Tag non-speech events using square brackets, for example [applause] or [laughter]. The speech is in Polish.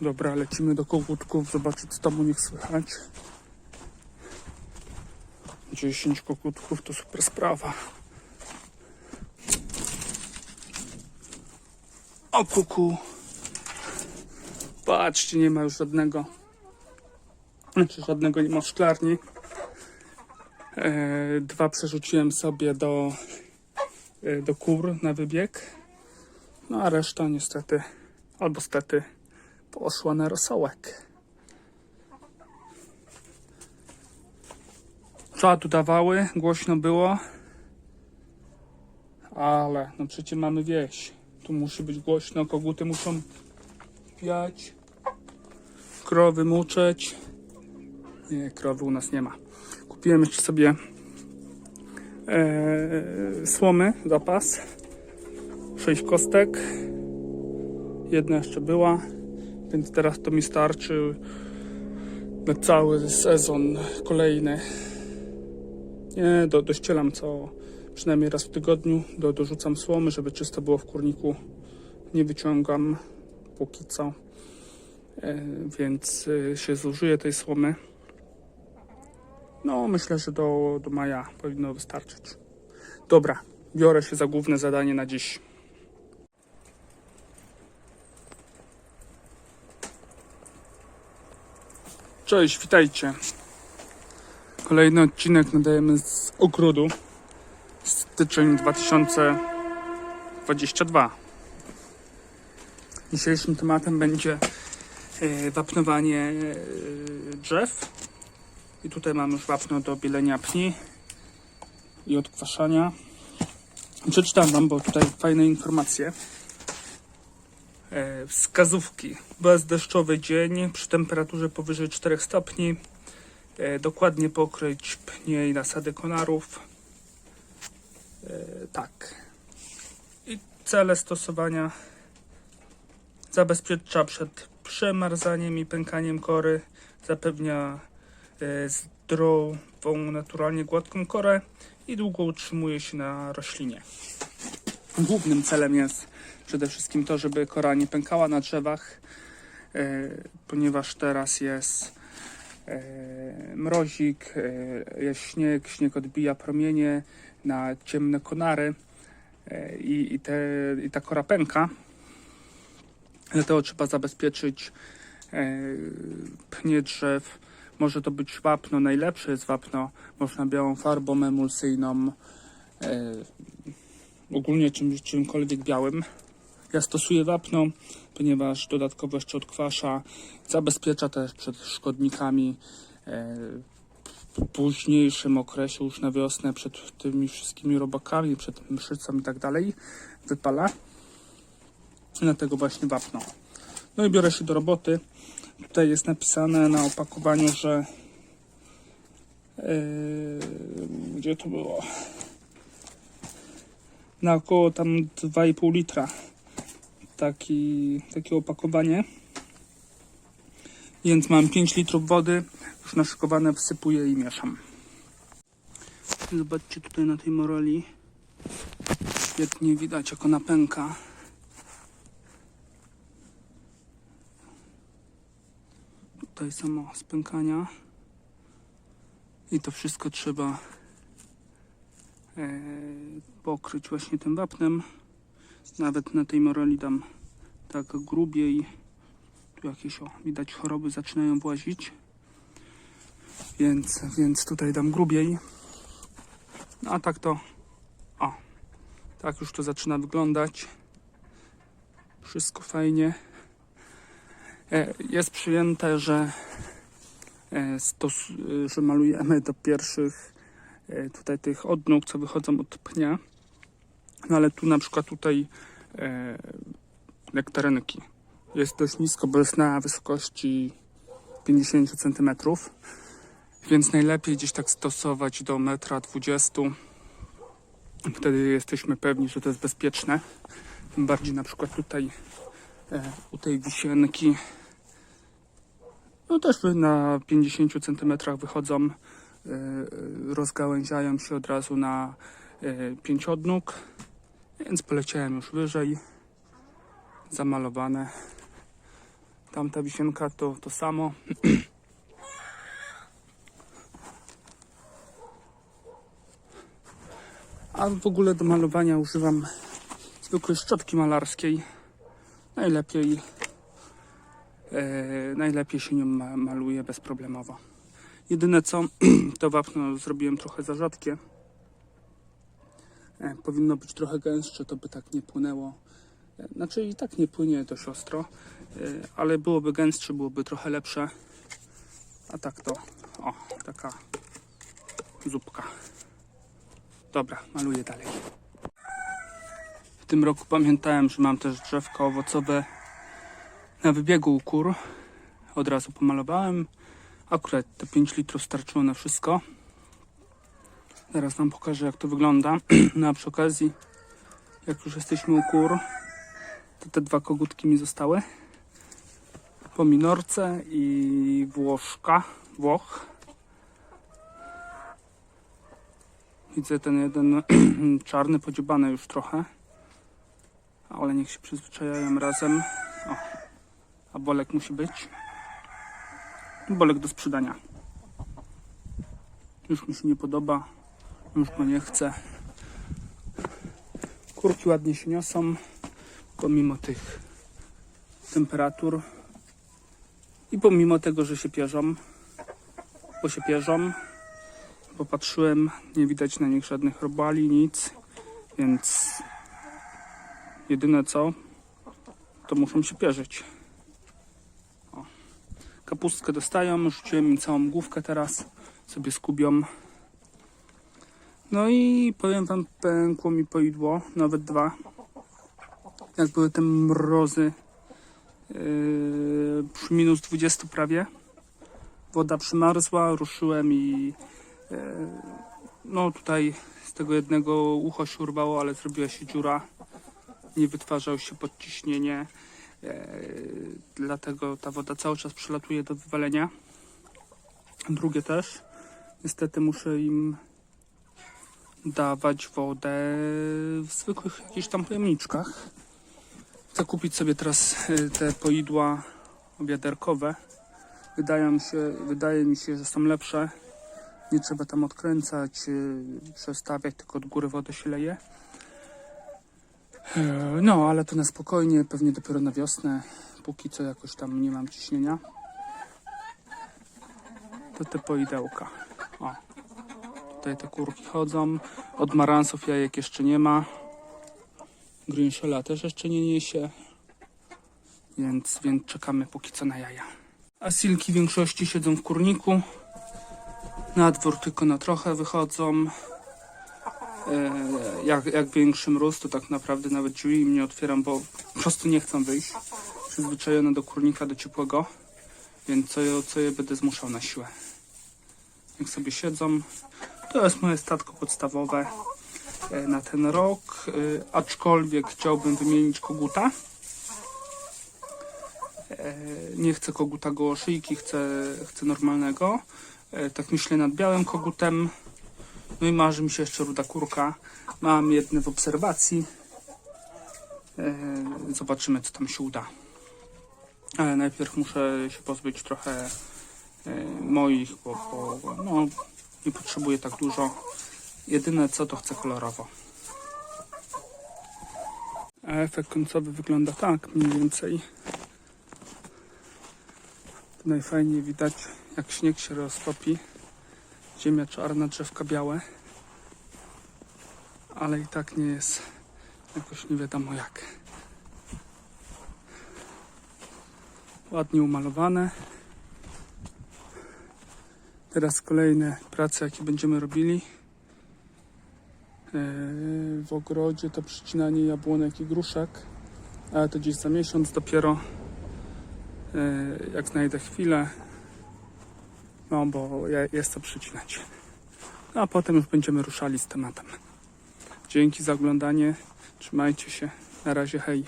Dobra, lecimy do kogutków, zobaczyć co tam u nich słychać. 10 kogutków to super sprawa. O kuku. Patrzcie, nie ma już żadnego. Znaczy żadnego nie ma w szklarni. E, dwa przerzuciłem sobie do, e, do kur na wybieg. No a reszta niestety, albo stety, poszła na rosołek. Czadu dawały, głośno było. Ale no przecież mamy wieś. Tu musi być głośno, koguty muszą piać, krowy muczeć. Nie, krowy u nas nie ma. Kupiłem jeszcze sobie e, słomy, zapas. Sześć kostek. Jedna jeszcze była, więc teraz to mi starczy na cały sezon kolejny. Nie, do, dościelam co przynajmniej raz w tygodniu. Do, dorzucam słomy, żeby czysto było w kurniku. Nie wyciągam póki co. E, więc e, się zużyję tej słomy. No, myślę, że do, do maja powinno wystarczyć. Dobra, biorę się za główne zadanie na dziś. Cześć, witajcie. Kolejny odcinek nadajemy z ogrodu. Styczeń 2022. Dzisiejszym tematem będzie e, wapnowanie e, drzew. I tutaj mam już wapno do bielenia pni i odkwaszania. Przeczytam Wam, bo tutaj fajne informacje. E, Wskazówki. Bezdeszczowy dzień przy temperaturze powyżej 4 stopni. E, Dokładnie pokryć pnie i nasady konarów. E, Tak. I cele stosowania. Zabezpiecza przed przemarzaniem i pękaniem kory. Zapewnia zdrową, naturalnie gładką korę i długo utrzymuje się na roślinie. Głównym celem jest przede wszystkim to, żeby kora nie pękała na drzewach, e, ponieważ teraz jest e, mrozik, e, jest śnieg, śnieg odbija promienie na ciemne konary i, i, te, i ta kora pęka. Dlatego trzeba zabezpieczyć pnie drzew. Może to być wapno, najlepsze jest wapno, można białą farbą emulsyjną, ogólnie czym, czymkolwiek białym. Ja stosuję wapno, ponieważ dodatkowo jeszcze odkwasza, zabezpiecza też przed szkodnikami e, w późniejszym okresie, już na wiosnę, przed tymi wszystkimi robakami, przed mszycą i tak dalej, wypala. Dlatego właśnie wapno. No i biorę się do roboty. Tutaj jest napisane na opakowaniu, że yy, gdzie to było? Na około tam 2,5 litra taki, takie opakowanie. Więc mam 5 litrów wody, już naszykowane, wsypuję i mieszam. Zobaczcie tutaj na tej moroli. Świetnie widać, jak ona pęka. Tutaj samo spękania. I to wszystko trzeba pokryć właśnie tym wapnem. Nawet na tej morali dam tak grubiej. Tu jakieś o, widać choroby zaczynają włazić. Więc, więc tutaj dam grubiej. No a tak to o, tak już to zaczyna wyglądać. Wszystko fajnie. E, Jest przyjęte, że, e, stos, e, że malujemy do pierwszych e, tutaj tych odnóg, co wychodzą od pnia. No ale tu na przykład tutaj e, nektarynki jest dość nisko, bo jest na wysokości 50 cm. Więc najlepiej gdzieś tak stosować do metra 20. Wtedy jesteśmy pewni, że to jest bezpieczne. Tym bardziej na przykład tutaj e, u tej wisienki no też na 50 cm wychodzą, e, rozgałęziają się od razu na e, pięć odnóg, więc poleciałem już wyżej, zamalowane. Tamta wisienka to to samo. A w ogóle do malowania używam zwykłej szczotki malarskiej. Najlepiej, e, najlepiej się nią ma, maluje bezproblemowo. Jedyne co, [clears throat] to wapno zrobiłem trochę za rzadkie. E, powinno być trochę gęstsze, to by tak nie płynęło. E, Znaczy i tak nie płynie dość ostro, e, ale byłoby gęstsze, byłoby trochę lepsze. A tak to, o, taka zupka. Dobra, maluję dalej. W tym roku pamiętałem, że mam też drzewko owocowe na wybiegu u kur. Od razu pomalowałem. Akurat te 5 litrów starczyło na wszystko. Zaraz Wam pokażę, jak to wygląda. [clears throat] No a przy okazji, jak już jesteśmy u kur, to te dwa kogutki mi zostały. Po minorce i Włoszka, Włoch. Widzę ten jeden [clears throat] czarny, podziubany już trochę. Ale niech się przyzwyczajają razem. O, a bolek musi być. Bolek do sprzedania. Już mi się nie podoba. Już go nie chcę. Kurki ładnie się niosą, pomimo tych temperatur. I pomimo tego, że się pierzą, bo się pierzą, popatrzyłem, nie widać na nich żadnych robali, nic, więc jedyne co, to muszą się pierzyć. Kapustkę dostają, rzuciłem im całą główkę teraz, sobie skubią. No i powiem wam, pękło mi poidło, nawet dwa. Jak były te mrozy yy, przy minus 20 prawie. Woda przymarzła, ruszyłem i yy, no tutaj z tego jednego ucho się urwało, ale zrobiła się dziura. Nie wytwarzał się podciśnienie. Yy, dlatego ta woda cały czas przelatuje do wywalenia. Drugie też. Niestety muszę im dawać wodę w zwykłych jakichś tam pojemniczkach. Chcę kupić sobie teraz y, te poidła wiaderkowe. Wydają się, wydaje mi się, że są lepsze. Nie trzeba tam odkręcać, y, przestawiać, tylko od góry wodę się leje. E, No, ale to na spokojnie, pewnie dopiero na wiosnę. Póki co jakoś tam nie mam ciśnienia. To te poidełka. O. Tutaj te kurki chodzą. Od maransów jajek jeszcze nie ma. Greenshella też jeszcze nie niesie. Więc, więc czekamy póki co na jaja. A silki w większości siedzą w kurniku. Na dwór tylko na trochę wychodzą. E, jak, jak większy mróz, to tak naprawdę nawet drzwi im nie otwieram, bo po prostu nie chcą wyjść. Przyzwyczajone do kurnika, do ciepłego. Więc co je, co je będę zmuszał na siłę. Jak sobie siedzą, to jest moje statko podstawowe e, na ten rok, e, aczkolwiek chciałbym wymienić koguta. Nie chcę koguta gołoszyjki, chcę, chcę normalnego. Tak myślę nad białym kogutem. No i marzy mi się jeszcze ruda kurka. Mam jedny w obserwacji. E, Zobaczymy, co tam się uda. Ale najpierw muszę się pozbyć trochę e, moich, bo, bo no, nie potrzebuję tak dużo. Jedyne co to chcę kolorowo. A efekt końcowy wygląda tak mniej więcej. Najfajniej widać jak śnieg się roztopi. Ziemia czarna, drzewka białe. Ale i tak nie jest jakoś nie wiadomo jak. Ładnie umalowane. Teraz kolejne prace, jakie będziemy robili. Yy, W ogrodzie to przycinanie jabłonek i gruszek, ale to gdzieś za miesiąc dopiero, yy, jak znajdę chwilę, no bo jest to przycinać. A potem już będziemy ruszali z tematem. Dzięki za oglądanie, trzymajcie się, na razie hej.